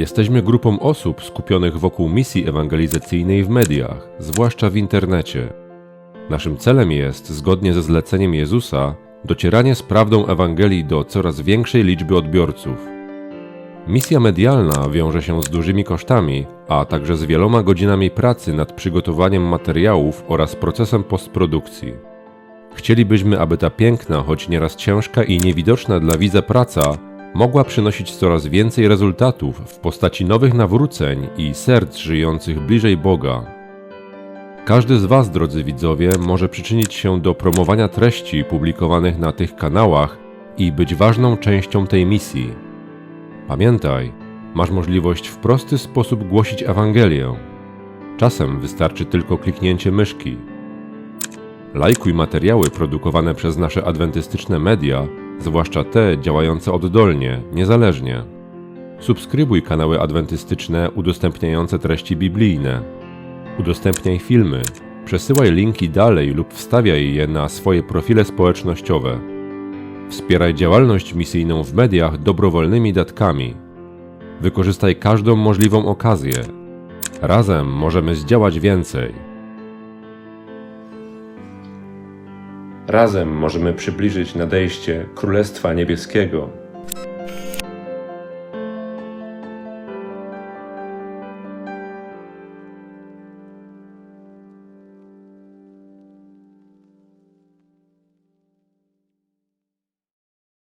Jesteśmy grupą osób skupionych wokół misji ewangelizacyjnej w mediach, zwłaszcza w internecie. Naszym celem jest, zgodnie ze zleceniem Jezusa, docieranie z prawdą Ewangelii do coraz większej liczby odbiorców. Misja medialna wiąże się z dużymi kosztami, a także z wieloma godzinami pracy nad przygotowaniem materiałów oraz procesem postprodukcji. Chcielibyśmy, aby ta piękna, choć nieraz ciężka i niewidoczna dla widza praca mogła przynosić coraz więcej rezultatów w postaci nowych nawróceń i serc żyjących bliżej Boga. Każdy z Was, drodzy widzowie, może przyczynić się do promowania treści publikowanych na tych kanałach i być ważną częścią tej misji. Pamiętaj, masz możliwość w prosty sposób głosić Ewangelię. Czasem wystarczy tylko kliknięcie myszki. Lajkuj materiały produkowane przez nasze adwentystyczne media, zwłaszcza te działające oddolnie, niezależnie. Subskrybuj kanały adwentystyczne udostępniające treści biblijne. Udostępniaj filmy, przesyłaj linki dalej lub wstawiaj je na swoje profile społecznościowe. Wspieraj działalność misyjną w mediach dobrowolnymi datkami. Wykorzystaj każdą możliwą okazję. Razem możemy zdziałać więcej. Razem możemy przybliżyć nadejście Królestwa Niebieskiego.